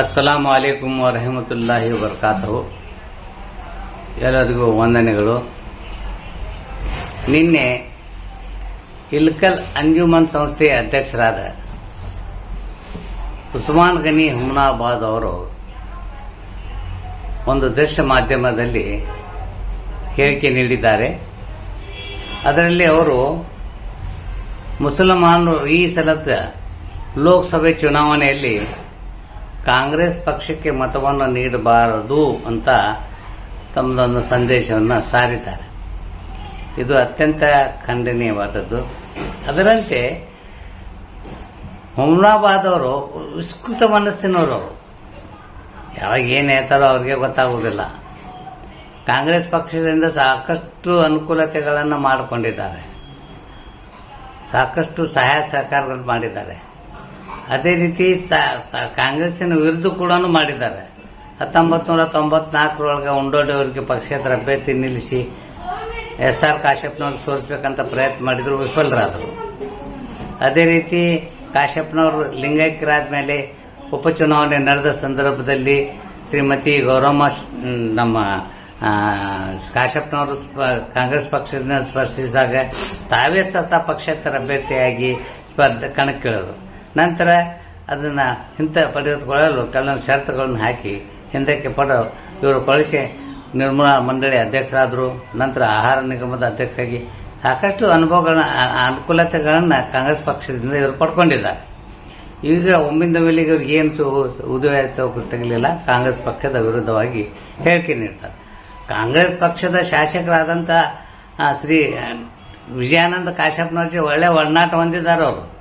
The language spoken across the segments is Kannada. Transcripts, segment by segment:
ಅಸ್ಸಲಾಂ ಅಲೈಕುಮ್ ವರಹಮತುಲ್ಲಾಹಿ ವಬರ್ಕಾತಹು. ಎಲ್ಲರಿಗೂ ವಂದನೆಗಳು. ನಿನ್ನೆ ಇಲ್ಕಲ್ ಅಂಜುಮನ್ ಸಂಸ್ಥೆಯ ಅಧ್ಯಕ್ಷರಾದ ಉಸ್ಮಾನ್ ಗನಿ ಹುಮ್ನಾಬಾದ್ ಅವರು ಒಂದು ದೃಶ್ಯ ಮಾಧ್ಯಮದಲ್ಲಿ ಹೇಳಿಕೆ ನೀಡಿದ್ದಾರೆ. ಅದರಲ್ಲಿ ಅವರು ಮುಸಲ್ಮಾನರು ಈ ಸಲದ ಲೋಕಸಭೆ ಚುನಾವಣೆಯಲ್ಲಿ ಕಾಂಗ್ರೆಸ್ ಪಕ್ಷಕ್ಕೆ ಮತವನ್ನು ನೀಡಬಾರದು ಅಂತ ತಮ್ಮದೊಂದು ಸಂದೇಶವನ್ನು ಸಾರಿದ್ದಾರೆ. ಇದು ಅತ್ಯಂತ ಖಂಡನೀಯವಾದದ್ದು. ಅದರಂತೆ ಹುಮ್ನಾಬಾದ್ ಅವರು ವಿಸ್ತೃತ ಮನಸ್ಸಿನವರು. ಯಾವಾಗ ಏನು ಹೇಳ್ತಾರೋ ಅವ್ರಿಗೆ ಗೊತ್ತಾಗುವುದಿಲ್ಲ. ಕಾಂಗ್ರೆಸ್ ಪಕ್ಷದಿಂದ ಸಾಕಷ್ಟು ಅನುಕೂಲತೆಗಳನ್ನು ಮಾಡಿಕೊಂಡಿದ್ದಾರೆ. ಸಾಕಷ್ಟು ಸಹಾಯ ಸಹಕಾರಗಳು ಮಾಡಿದ್ದಾರೆ. ಅದೇ ರೀತಿ ಕಾಂಗ್ರೆಸ್ಸಿನ ವಿರುದ್ಧ ಕೂಡ ಮಾಡಿದ್ದಾರೆ. ಹತ್ತೊಂಬತ್ತು ನೂರ ತೊಂಬತ್ನಾಲ್ಕರೊಳಗೆ ಉಂಡೋಡಿಯವರಿಗೆ ಪಕ್ಷೇತರ ಅಭ್ಯರ್ಥಿ ನಿಲ್ಲಿಸಿ ಎಸ್ ಆರ್ ಕಾಶ್ಯಪ್ನವ್ರಿಗೆ ಸೋರಿಸಬೇಕಂತ ಪ್ರಯತ್ನ ಮಾಡಿದ್ರು, ವಿಫಲರಾದರು. ಅದೇ ರೀತಿ ಕಾಶ್ಯಪ್ನವರು ಲಿಂಗೈಕ್ಯರಾದ್ಮೇಲೆ ಉಪಚುನಾವಣೆ ನಡೆದ ಸಂದರ್ಭದಲ್ಲಿ ಶ್ರೀಮತಿ ಗೌರಮ್ಮ ನಮ್ಮ ಕಾಶ್ಯಪ್ನವರು ಕಾಂಗ್ರೆಸ್ ಪಕ್ಷದಿಂದ ಸ್ಪರ್ಶಿಸಿದಾಗ ತಾವೇ ಸ್ವತಃ ಪಕ್ಷೇತರ ಅಭ್ಯರ್ಥಿಯಾಗಿ ಸ್ಪರ್ಧೆ, ಕಣಕ್ಕಿಳಿದರು. ನಂತರ ಅದನ್ನ ಹಿಂತ ಪಡೆದುಕೊಳ್ಳಲು ಕೆಲವೊಂದು ಷರತ್ತುಗಳನ್ನು ಹಾಕಿ ಹಿಂದಕ್ಕೆ ಪಡೆ ಇವರು ಕೊಳಕೆ ನಿರ್ಮೂಲನಾ ಮಂಡಳಿ ಅಧ್ಯಕ್ಷರಾದರು, ನಂತರ ಆಹಾರ ನಿಗಮದ ಅಧ್ಯಕ್ಷರಾಗಿ ಸಾಕಷ್ಟು ಅನುಭವಗಳನ್ನ ಅನುಕೂಲತೆಗಳನ್ನು ಕಾಂಗ್ರೆಸ್ ಪಕ್ಷದಿಂದ ಇವರು ಪಡ್ಕೊಂಡಿದ್ದಾರೆ. ಈಗ ಒಮ್ಮಿಂದ ಮೇಲೆಗೆ ಅವ್ರಿಗೆ ಏನು ಉದಯ ಕಾಂಗ್ರೆಸ್ ಪಕ್ಷದ ವಿರುದ್ಧವಾಗಿ ಹೇಳಿಕೆ ನೀಡ್ತಾರೆ. ಕಾಂಗ್ರೆಸ್ ಪಕ್ಷದ ಶಾಸಕರಾದಂಥ ಶ್ರೀ, ವಿಜಯಾನಂದ ಕಾಶ್ಯಪ್ನವ್ರಿಗೆ ಒಳ್ಳೆ ಒಡನಾಟ ಹೊಂದಿದ್ದಾರೆ ಅವರು.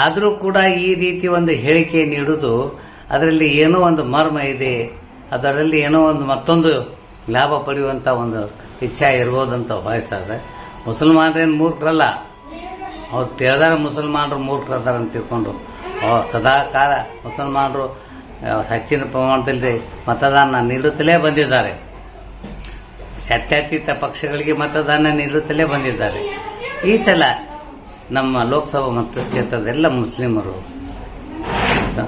ಆದರೂ ಕೂಡ ಈ ರೀತಿ ಒಂದು ಹೇಳಿಕೆ ನೀಡುವುದು ಅದರಲ್ಲಿ ಏನೋ ಒಂದು ಮರ್ಮ ಇದೆ, ಅದರಲ್ಲಿ ಏನೋ ಒಂದು ಮತ್ತೊಂದು ಲಾಭ ಪಡೆಯುವಂಥ ಒಂದು ಇಚ್ಛೆ ಇರ್ಬೋದಂತ ಭಾವಿಸ್ತಾರೆ ಮುಸಲ್ಮಾನರೇನು ಮೂರ್ಖರಲ್ಲ? ಅವ್ರು ತಿಳಿದಾರ ಮುಸಲ್ಮಾನರು ಮೂರ್ಖರದಾರ ಅಂತ ತಿಳ್ಕೊಂಡು. ಸದಾ ಕಾಲ ಮುಸಲ್ಮಾನರು ಹೆಚ್ಚಿನ ಪ್ರಮಾಣದಲ್ಲಿ ಮತದಾನ ನೀಡುತ್ತಲೇ ಬಂದಿದ್ದಾರೆ. ಜಾತ್ಯತೀತ ಪಕ್ಷಗಳಿಗೆ ಮತದಾನ ನೀಡುತ್ತಲೇ ಬಂದಿದ್ದಾರೆ. ಈ ಸಲ ನಮ್ಮ ಲೋಕಸಭಾ ಮತಕ್ಷೇತ್ರದೆಲ್ಲ ಮುಸ್ಲಿಮರು.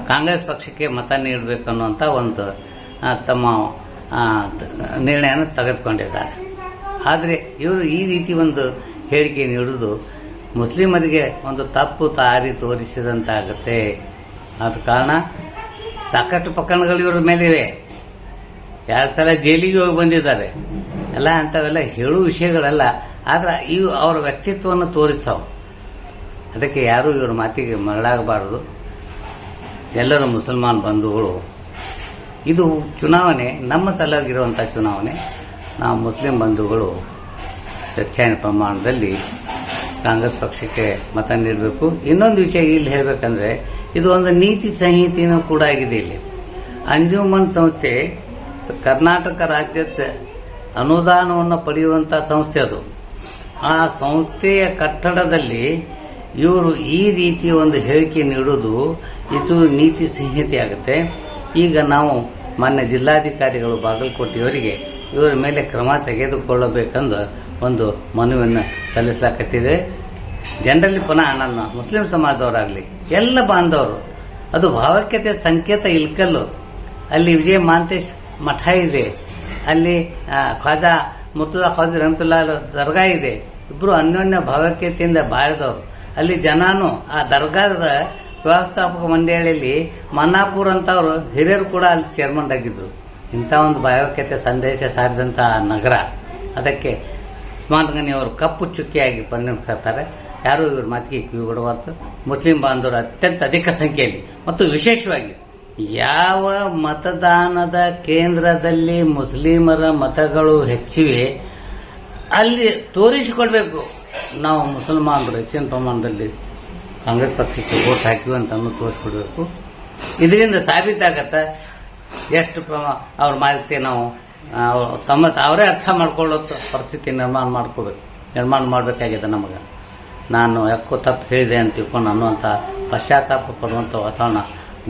ಕಾಂಗ್ರೆಸ್ ಪಕ್ಷಕ್ಕೆ ಮತ ನೀಡಬೇಕು ಅನ್ನುವಂಥ ಒಂದು ತಮ್ಮ ನಿರ್ಣಯವನ್ನು ತೆಗೆದುಕೊಂಡಿದ್ದಾರೆ. ಆದರೆ ಇವರು ಈ ರೀತಿ ಒಂದು ಹೇಳಿಕೆ ನೀಡುವುದು ಮುಸ್ಲಿಮರಿಗೆ ಒಂದು ತಪ್ಪು ದಾರಿ ತೋರಿಸಿದಂತಾಗುತ್ತೆ. ಆದ ಕಾರಣ ಸಾಕಷ್ಟು ಪ್ರಕರಣಗಳು ಇವರ ಮೇಲಿವೆ. ಎರಡು ಸಲ ಜೈಲಿಗೆ ಹೋಗಿ ಬಂದಿದ್ದಾರೆ. ಎಲ್ಲ ಅಂಥವೆಲ್ಲ ಹೇಳುವ ವಿಷಯಗಳಲ್ಲ. ಆದ್ರೆ ಇವು ಅವರ ವ್ಯಕ್ತಿತ್ವವನ್ನು ತೋರಿಸ್ತಾವೆ. ಅದಕ್ಕೆ ಯಾರೂ ಇವರ ಮಾತಿಗೆ ಮರಳಾಗಬಾರದು. ಎಲ್ಲರೂ ಮುಸಲ್ಮಾನ್ ಬಂಧುಗಳು. ಇದು ಚುನಾವಣೆ, ನಮ್ಮ ಸಲುವಾಗಿರುವಂಥ ಚುನಾವಣೆ. ನಾವು ಮುಸ್ಲಿಂ ಬಂಧುಗಳು ಹೆಚ್ಚಿನ ಪ್ರಮಾಣದಲ್ಲಿ ಕಾಂಗ್ರೆಸ್ ಪಕ್ಷಕ್ಕೆ ಮತ ನೀಡಬೇಕು. ಇನ್ನೊಂದು ವಿಷಯ ಇಲ್ಲಿ ಹೇಳಬೇಕಂದ್ರೆ, ಇದು ಒಂದು ನೀತಿ ಸಂಹಿತೆಯೂ ಕೂಡ ಆಗಿದೆ ಇಲ್ಲಿ. ಅಂಜುಮನ್ ಸಂಸ್ಥೆ, ಕರ್ನಾಟಕ ರಾಜ್ಯದ ಅನುದಾನವನ್ನು ಪಡೆಯುವಂಥ ಸಂಸ್ಥೆ ಅದು. ಆ ಸಂಸ್ಥೆಯ ಕಟ್ಟಡದಲ್ಲಿ ಇವರು ಈ ರೀತಿ ಒಂದು ಹೇಳಿಕೆ ನೀಡುವುದು ಇದು ನೀತಿ ಸಂಹಿತೆ ಆಗುತ್ತೆ. ಈಗ ನಾವು ಮಾನ್ಯ ಜಿಲ್ಲಾಧಿಕಾರಿಗಳು ಬಾಗಲಕೋಟೆಯವರಿಗೆ ಇವರ ಮೇಲೆ ಕ್ರಮ ತೆಗೆದುಕೊಳ್ಳಬೇಕೆಂದು ಒಂದು ಮನವಿಯನ್ನು ಸಲ್ಲಿಸಲಾಕತ್ತಿದೆ ಜನರಲ್ಲಿ ಪುನಃ ನನ್ನ ಮುಸ್ಲಿಂ ಸಮಾಜದವರಾಗಲಿ, ಎಲ್ಲ ಬಾಂಧವರು, ಅದು ಭಾವೈಕ್ಯತೆ, ಸಂಕೇತ, ಇಲ್ಕಲ್ಲು. ಅಲ್ಲಿ ವಿಜಯ ಮಾಂತೇಶ್ ಮಠ ಇದೆ. ಅಲ್ಲಿ ಖ್ವಾಜಾ ಮುರ್ತುದಾ ಖ್ವಾಜಿ ರಹಮತುಲ್ಲಾ ದರ್ಗಾ ಇದೆ. ಇಬ್ಬರು ಅನ್ಯೋನ್ಯ ಭಾವೈಕ್ಯತೆಯಿಂದ ಬಾಳಿದವರು. ಅಲ್ಲಿ ಜನಾನು ಆ ದರ್ಗಾದ ವ್ಯವಸ್ಥಾಪಕ ಮಂಡಳಿಯಲ್ಲಿ ಮನ್ನಾಪುರ್ ಅಂತವರು ಹಿರಿಯರು ಕೂಡ ಅಲ್ಲಿ ಚೇರ್ಮನ್ ಆಗಿದ್ರು. ಇಂಥ ಒಂದು ಭಯೋಕ್ಯತೆ ಸಂದೇಶ ಸಾರಿದಂಥ ನಗರ. ಅದಕ್ಕೆ ಅವರು ಕಪ್ಪು ಚುಕ್ಕಿಯಾಗಿ ಪರಿಣಮಿಸ್ತಾರೆ ಯಾರು ಇವ್ರ ಮಾತಿಗೆ ಕಿವಿಗೊಡಬಾರ್ದು ಮುಸ್ಲಿಂ ಬಾಂಧವರು ಅತ್ಯಂತ ಅಧಿಕ ಸಂಖ್ಯೆಯಲ್ಲಿ ಮತ್ತು ವಿಶೇಷವಾಗಿ ಯಾವ ಮತದಾನದ ಕೇಂದ್ರದಲ್ಲಿ ಮುಸ್ಲಿಮರ ಮತಗಳು ಹೆಚ್ಚಿವೆ ಅಲ್ಲಿ ತೋರಿಸಿಕೊಡ್ಬೇಕು. ನಾವು ಮುಸಲ್ಮಾನರು ಹೆಚ್ಚಿನ ಪ್ರಮಾಣದಲ್ಲಿ ಕಾಂಗ್ರೆಸ್ ಪಕ್ಷಕ್ಕೆ ಓಟ್ ಹಾಕಿವಿ ಅಂತ ತೋರಿಸ್ಕೊಡ್ಬೇಕು. ಇದರಿಂದ ಸಾಬೀತಾಗತ್ತ ಎಷ್ಟು ಪ್ರಮಾ, ಅವ್ರ ಮಾಹಿತಿ ನಾವು ತಮ್ಮ, ಅವರೇ ಅರ್ಥ ಮಾಡ್ಕೊಳ್ಳೋ ಪರಿಸ್ಥಿತಿ ನಿರ್ಮಾಣ ಮಾಡ್ಕೋಬೇಕು. ನಿರ್ಮಾಣ ಮಾಡಬೇಕಾಗಿದೆ ನಮಗೆ. ನಾನು ಯಾಕೋ ತಪ್ಪು ಹೇಳಿದೆ ಅಂತ ತಿಳ್ಕೊಂಡು ಅನ್ನುವಂಥ ಪಶ್ಚಾತ್ತಾಪ ಪಡುವಂಥ ವಾತಾವರಣ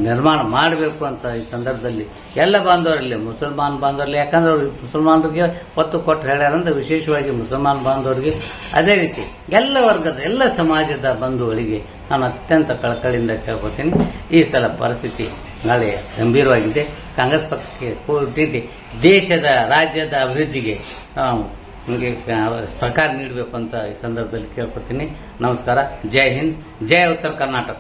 ನಿರ್ಮಾಣ ಮಾಡಬೇಕು ಅಂತ ಈ ಸಂದರ್ಭದಲ್ಲಿ ಎಲ್ಲ ಬಾಂಧವರಲ್ಲಿ ಮುಸಲ್ಮಾನ್ ಬಾಂಧವರಲ್ಲಿ, ಯಾಕಂದ್ರೆ ಅವ್ರು ಮುಸಲ್ಮಾನರಿಗೆ ಒತ್ತು ಕೊಟ್ಟು ಹೇಳ್ಯಾರಂದ್ರೆ ವಿಶೇಷವಾಗಿ ಮುಸಲ್ಮಾನ್ ಬಾಂಧವರಿಗೆ ಅದೇ ರೀತಿ ಎಲ್ಲ ವರ್ಗದ ಎಲ್ಲ ಸಮಾಜದ ಬಂಧುಗಳಿಗೆ ನಾನು ಅತ್ಯಂತ ಕಳಕಳಿಯಿಂದ ಕೇಳ್ಕೊತೀನಿ. ಈ ಸಲ ಪರಿಸ್ಥಿತಿ ನಾಳೆ ಗಂಭೀರವಾಗಿದೆ. ಕಾಂಗ್ರೆಸ್ ಪಕ್ಷಕ್ಕೆ ಕೂಡಿದ್ದು ದೇಶದ, ರಾಜ್ಯದ ಅಭಿವೃದ್ಧಿಗೆ ನಿಮಗೆ ಸಹಕಾರ ನೀಡಬೇಕು ಅಂತ ಈ ಸಂದರ್ಭದಲ್ಲಿ ಕೇಳ್ಕೊತೀನಿ. ನಮಸ್ಕಾರ. ಜೈ ಹಿಂದ್. ಜೈ ಉತ್ತರ ಕರ್ನಾಟಕ.